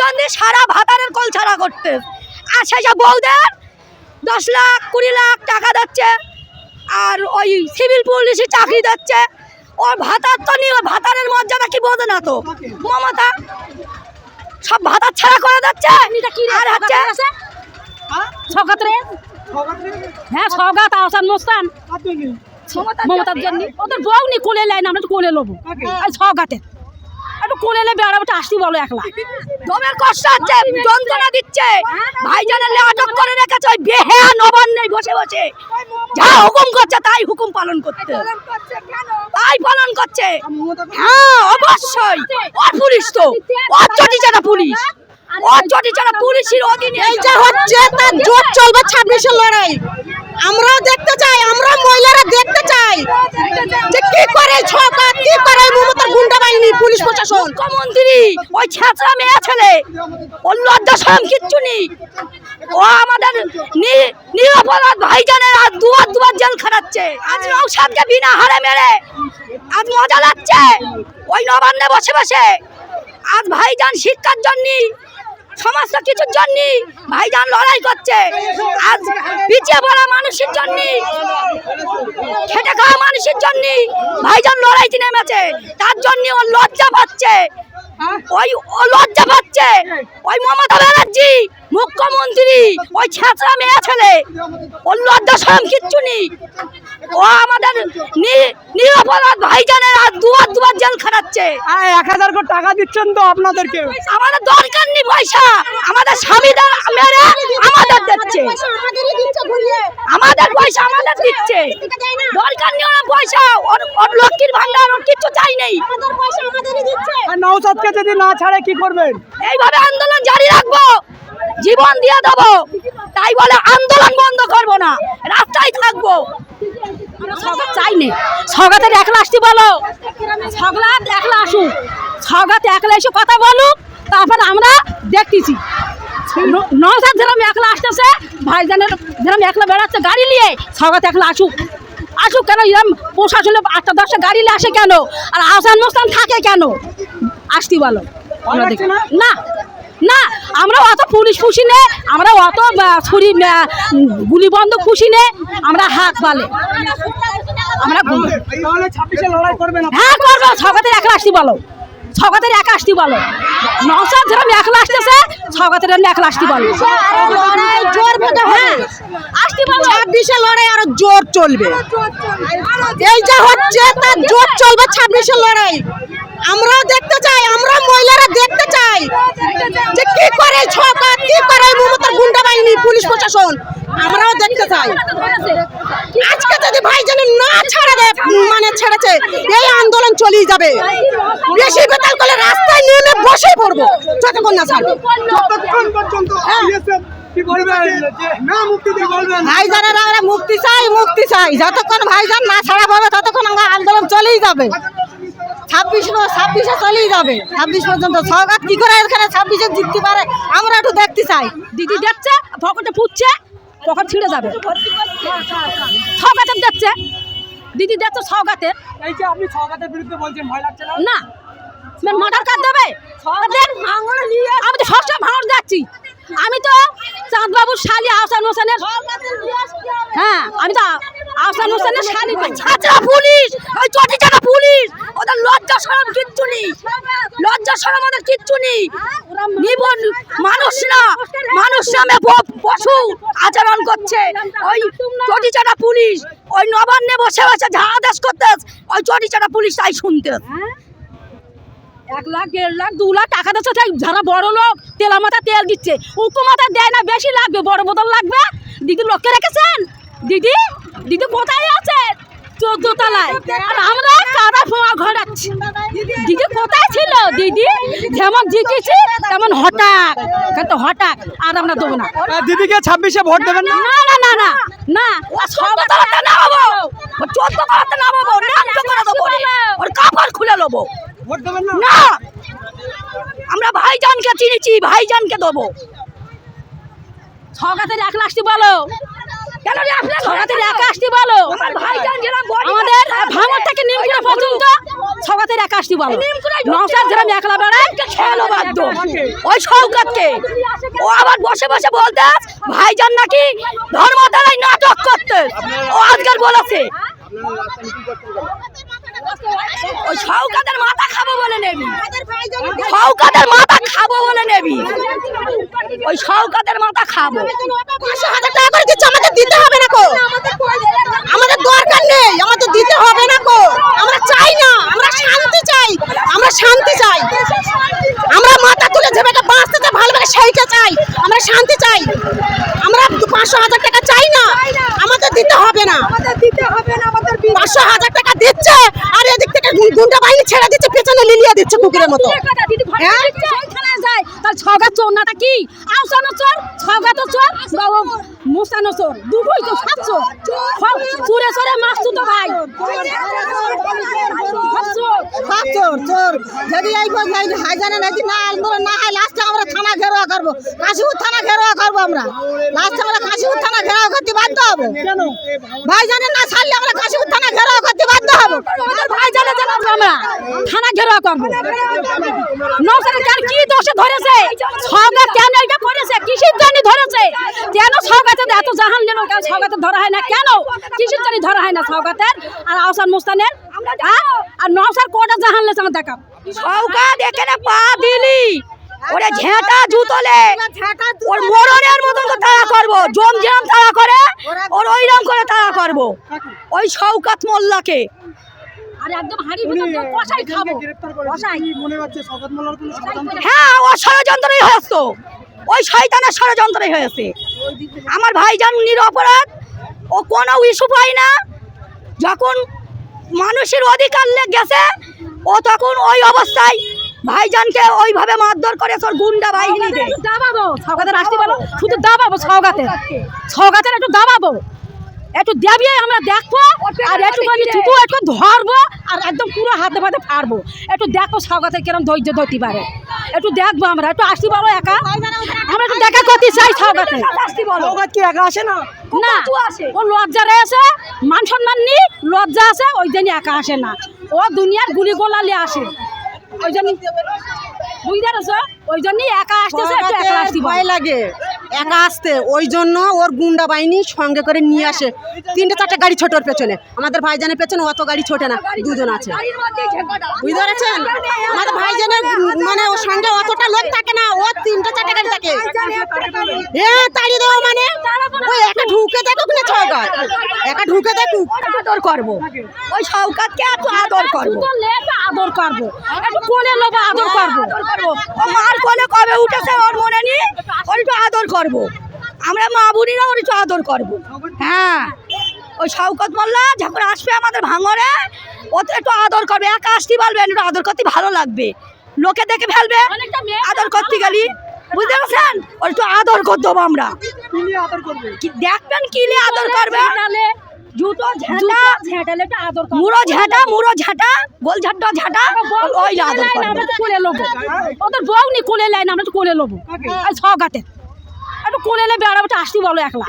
জন্য সারা ভাতারের কল ছাড়া করতে। আর সেসব বউদের দশ লাখ কুড়ি লাখ টাকা দিচ্ছে। আর ওই সিভিল পুলিশে চাকরি দিচ্ছে। ওর ভাতার তো নিয়ে ভাতারের মর্যাদা কি বোঝে না তো? মমতা সব ভাতার ছাড়া করে দিচ্ছে। আর হচ্ছে সৌগাত রে? হ্যাঁ সৌগাত আহসান মোস্তান। মমতার জন্য। ওদের বউ নি কোলে লাই না আমরা তো কোলে নেব আর সৌগাতে একটু কোলে লে বেড়াবটা আসতে বলো একলা। দমের কষ্ট হচ্ছে যন্ত্রণা দিচ্ছে। ভাইজানের আটক করে রেখেছে ওই বেহেয়া নবান্নে বসে বসে। যা হুকুম করছে তাই হুকুম পালন করতে। তাই পালন করছে হ্যাঁ অবশ্যই। ওর পুলিশ তো। ওর চটি চাটা পুলিশ। ওর চটি চাটা পুলিশের অধীনে এইটা হচ্ছে তার জোর চলবে ছাব্বিশের লড়াই। আমরাও দেখতে চাই আমরা মহিলারা দেখতে চাই যে কি করে ছকা কি করে মমতার গুন্ডা বাহিনী, পুলিশ প্রশাসন। মুখ্যমন্ত্রী, ওই ছেঁচড়া মেয়ে ছেলে, ওর লজ্জা সরম কিচ্ছু নেই। ও আমাদের নিরপরাধ ভাইজানের আজ দুয়ার দুয়ার জেল খাটাচ্ছে। আজ নৌসাদকে বিনা হারে মেরে আজ মজা লাগছে। ওই নবান্নে বসে বসে আজ ভাইজান শিক্ষার জন্য সমস্ত কিছুর জন্য ভাইজান লড়াই করছে। আজ পিছিয়ে পড়া মানুষের জন্য খেটে খাওয়া মানুষের জন্য ভাইজান লড়াইতে নেমেছে। তার জন্য ও লজ্জা পাচ্ছে। ওই ও লজ্জা পাচ্ছে। ওই মমতা ব্যানার্জি, মুখ্যমন্ত্রী, ওই ছেঁচড়া মেয়ে ছেলে, ওর লজ্জা সরম কিচ্ছু নেই। ও আমাদের নি- নিরপরাধ ভাইজানের আর দুয়ার দুয়ার জেল খাটাচ্ছে। এক হাজার করে টাকা দিচ্ছেন তো আপনাদেরকে। আমাদের দরকার নেই পয়সা। আমাদের স্বামীদের মেরে আমাদের দিচ্ছে। আমাদের পয়সা আমাদের দিচ্ছে। দরকার নেই ওরা পয়সা। ওর ওর লক্ষ্মীর ভান্ডার ওর কিচ্ছু চাই নেই। নৌসাদকে যদি না ছাড়ে কি করবেন? এইভাবে আন্দোলন জারি রাখব। জীবন দিয়ে দেবো। তাই বলে আন্দোলন বন্ধ করব না। রাস্তায় থাকব। সৌগাত চাই নে। একলা আসতে বলো। সগলাত একলা আসুক সৌগাত একলা এসে কথা বলুক তারপর আমরা দেখতেছি। ন- নওশাদ যেরকম একলা আসতেছে ভাইজানের যেরকম একলা বেড়াচ্ছে গাড়ি নিয়ে সৌগাত একলা আসুক। আসুক কেন? এরকম প্রশাসনে আটটা দশটা গাড়ি নিয়ে আসে কেন? আর আহসান মোস্তান থাকে কেন? আসতে বলো। দেখি। না? না আমরা অত পুলিশ খুশি নে আমরা অত ছুরি গুলি বন্ধ খুশি নে আমরা হাত পালে আমরা? হ্যাঁ করব একলা আসতে বলো। ছগাতের একা আসতে বলো। নসাদ যেরকম একলা আসতেছে এমনি একলা আসতে বলো। জোর হ্যাঁ আসতে বলো। ছাব্বিশে লড়াই আরও জোর চলবে। এইটা হচ্ছে তার জোর চলবে ছাব্বিশের লড়াই। আমরাও দেখতে চাই আমরা চাই যে কি করে ছকা কি করে মমতার গুন্ডা বাহিনী পুলিশ প্রশাসন? আমরাও দেখতে চাই। আজকে যদি ভাইজানের না ছাড়া দেয় মানে ছেড়েছে এই আন্দোলন চলেই যাবে। বেশি বেতাল করলে রাস্তায় নেমে বসে পড়ব। যতক্ষণ না ছাড়বে। যতক্ষণ পর্যন্ত ISF কি বলবেন যে না মুক্তি দিয়ে বলবেন ভাইজানের মুক্তি চাই মুক্তি চাই যতক্ষণ ভাইজান না ছাড়া পাবে ততক্ষণ আমরা আন্দোলন চলেই যাবে। ছাব্বিশ ছাব্বিশে চলেই যাবে। ছাব্বিশ পর্যন্ত সরকার কি করে এখানে ছাব্বিশে জিততে পারে? আমরা একটু দেখতে চাই। দিদি দেখছে পকেটে ফুটছে পকেট ছিঁড়ে যাবে। ছগাতের দেখছে। দিদি দেখছে ছগাতের এই সরকারের বিরুদ্ধে বলছেন ভয় লাগছে না না মার্ডার দেবে আমি তো সবসময় ভাঙড় যাচ্ছি। আমি তো চাঁদবাবুর শালি আহসান হোসেনের হ্যাঁ আমি তো আহসান হোসেনের শালি ছাত্রা পুলিশ! ওই চটি চাটা পুলিশ! ওদের লজ্জা সরম কিচ্ছু নেই। লজ্জা সরম ওদের কিচ্ছু নেই। নিবন মানুষ না। মানুষ নামে পশু আচরণ করছে। ওই চটি চাটা পুলিশ। ওই নবান্নে বসে বসে যা আদেশ করতে ওই চটি চাটা পুলিশ তাই শুনতে এক লাখ দেড় লাখ দু লাখ টাকা দিচ্ছে। যারা বড় লোক তেলা মাথা তেল দিচ্ছে। উঁকু মাথা দেয় না বেশি লাগবে বড় বোতল লাগবে? দিদি লোককে রেখেছেন? দিদি দিদি কোথায় আছে? চোদ্দ তলায় আর আমরা কাদা ফোয়া ঘোরাচ্ছি। দিদি কোথায় ছিল দিদি? যেমন জিতেছি তেমন হঠাৎ। কিন্তু হঠাৎ আর আমরা দেবো না। দিদিকে ছাব্বিশে ভোট দেবেন না? না না না না না। চোদ্দ তলাতে নামাবো চোদ্দ তলাতে নামাবো নামটা করে দেবো। ওর। কাপড় খুলে নেব। ভোট দেবেন না? আমরা ভাইজানকে চিনেছি ভাইজানকে দেবো। ছগাতের এক লাখটি বলো। কেন রে আপনার ছগাতের এক আসতে বলো। আমাদের ভাঙর থেকে নিমপুরা পর্যন্ত সৌগাতের একা আসতে বলো। যেরকম একলা বেড়ায় খেলো বাধ্য। ওই শওকতকে ও আবার বসে বসে বলতে ভাইজান নাকি ধর্মতলায় নাটক করতে। ও আজকাল বলেছে। ওই মাথা খাব বলে নেবি। শওকাতের মাথা খাব বলে নেবি। ওই শওকাতের মাথা খাব। পাঁচশো হাজার টাকা করে দিচ্ছে আমাদের দিতে হবে না কো। আমাদের দরকার নেই আমাদের দিতে হবে না কো। আমরা চাই না আমরা শান্তি চাই আমরা শান্তি চাই। আমরা মাথা তুলে যে বেটা বাঁচতে চাই ভালোভাবে সেইটা চাই। আমরা শান্তি চাই। আমরা পাঁচশো হাজার টাকা চাই না আমাদের দিতে হবে না। পাঁচশো হাজার টাকা দিচ্ছে আর এদিক থেকে গুন্ডা বাহিনী ছেড়ে দিচ্ছে পেছনে লিলিয়ে দিচ্ছে কুকুরের মতো। হ্যাঁ? যায়। তার ছগা চোর নাটা কি? আউসানো চোর? ছগা তো চোর? মুসানো চোর। দুটোই তো সব চোর। চুরে চোরে মাছ তো ভাই। সব চোর। চোর যদি এই হাইজানে নাকি না আন্দোলন না হয় লাস্টে আমরা থানা ঘেরাও করব। কাশীপুর থানা ঘেরাও করব আমরা। লাস্টে আমরা কাশীপুর থানা ঘেরাও করতে বাধ্য হব। ভাইজানে না ছাড়লে আমরা কাশীপুর থানা ঘেরাও বাধ্য হব। কেন কি দোষে ধরেছে? ছগা কেন এটা করেছে? কিসের জন্য ধরেছে? কেন ছগাতে এত জাহান নেন কেন ছগাতে ধরা হয় না? কেন? কিসের জন্য ধরা হয় না ছগাতের আর আহসান মুস্তানের? হ্যাঁ? আর নৌসার কোটা জাহান লেছে আমার দেখা শওকাত এখানে পা দিলি। ওরে ঝেঁটা জুতলে। ওর মরণের মতন তো তাড়া করব জম যেরম তাড়া করে ওর ওই ওইরকম করে তাড়া করব। ওই শওকাত মোল্লাকে। আর একদম হাড়ি ভিতর তো কষাই খাব। গ্রেফতার করেছে কি মনে হচ্ছে শওকত মোল্লার কোনো ষড়যন্ত্র? হ্যাঁ ও ষড়যন্ত্রই হয়েছে। ওই শয়তানের ষড়যন্ত্রই হয়েছে। আমার ভাইজান নিরপরাধ ও কোনো ইস্যু পায় না। যখন মানুষের অধিকার লে- গেছে ও তখন ওই অবস্থায় ভাইজানকে ওইভাবে মারধর করে তোর গুন্ডা বাহিনী দাবাবো ছগাতের আসতে বলো শুধু দাবাবো ছগাতের ছগাতের একটু দাবাবো। একটু দেবিয়ে আমরা দেখব আর একটু আমি থুতু একটু ধরবো আর একদম পুরো হাতে ফাতে ফাড়বো। একটু দেখব ছগাতের কিরম ধৈর্য ধরতে পারে। একটু দেখব আমরা একটু আসতে পারব একা? আমরা একটু দেখা করতে চাই ছগাতে শওকত কি একা আসে না? না ও লজ্জা রয়েছে মান সম্মান নি লজ্জা আছে ওই জন্য একা আসে না। ও দুনিয়ার গুলি গোলালে আসে। ওই জন্য বুঝতে ওই জন্যই একা আসতেছে একটু একা আসতে ভয় লাগে, একা আসতে। ওই জন্য ওর গুন্ডা বাহিনী সঙ্গে করে নিয়ে আসে। তিনটে চারটে গাড়ি ছোট ওর পেছনে। আমাদের ভাইজানের পেছনে অত গাড়ি ছোটে না, দুজন আছে। বুঝতে পারছেন? আমাদের ভাইজানের মানে ওর সঙ্গে অতটা লোক থাকে না ও তিনটে চারটে গাড়ি থাকে। হ্যাঁ তাড়িয়ে দেওয়া মানে? ওই একা ঢুকে দেখুক না ছগাত একা ঢুকে দেখুক আদর করব। ওই শওকাতকে এত আদর করব। আদর করব। একটু কোলে লোবো আদর করব। আদর ও মার কোলে কবে উঠেছে ওর মনে নি ওর একটু আদর করব। আমরা মা বুড়িরা ওর একটু আদর করব। হ্যাঁ। ওই শওকত মোল্লা যখন আসবে আমাদের ভাঙরে ও তো একটু আদর করবে। একা আসতে পারবে একটু আদর করতে ভালো লাগবে। লোকে দেখে ফেলবে। আদর করতে গেলি। বুঝতে পারছেন? ওর একটু আদর করে দেবো আমরা। কি নিয়ে আদর করবে? কি দেখবেন কি নিয়ে আদর করবে? ঝাঁটালে জুতো ঝাঁটা ঝাঁটালে একটু আদর করব মুড়ো ঝাঁটা মুড়ো ঝাঁটা গোল ঝাঁটা ঝাঁটা ওই আদর করবে। আমরা তো কোলে লোবো ওদের বউ নি কোলে লাইন আমরা তো কোলে লোবো আর ছগাতে একটু কোলে লে বেড়াবো একটু আসতে বলো একলা।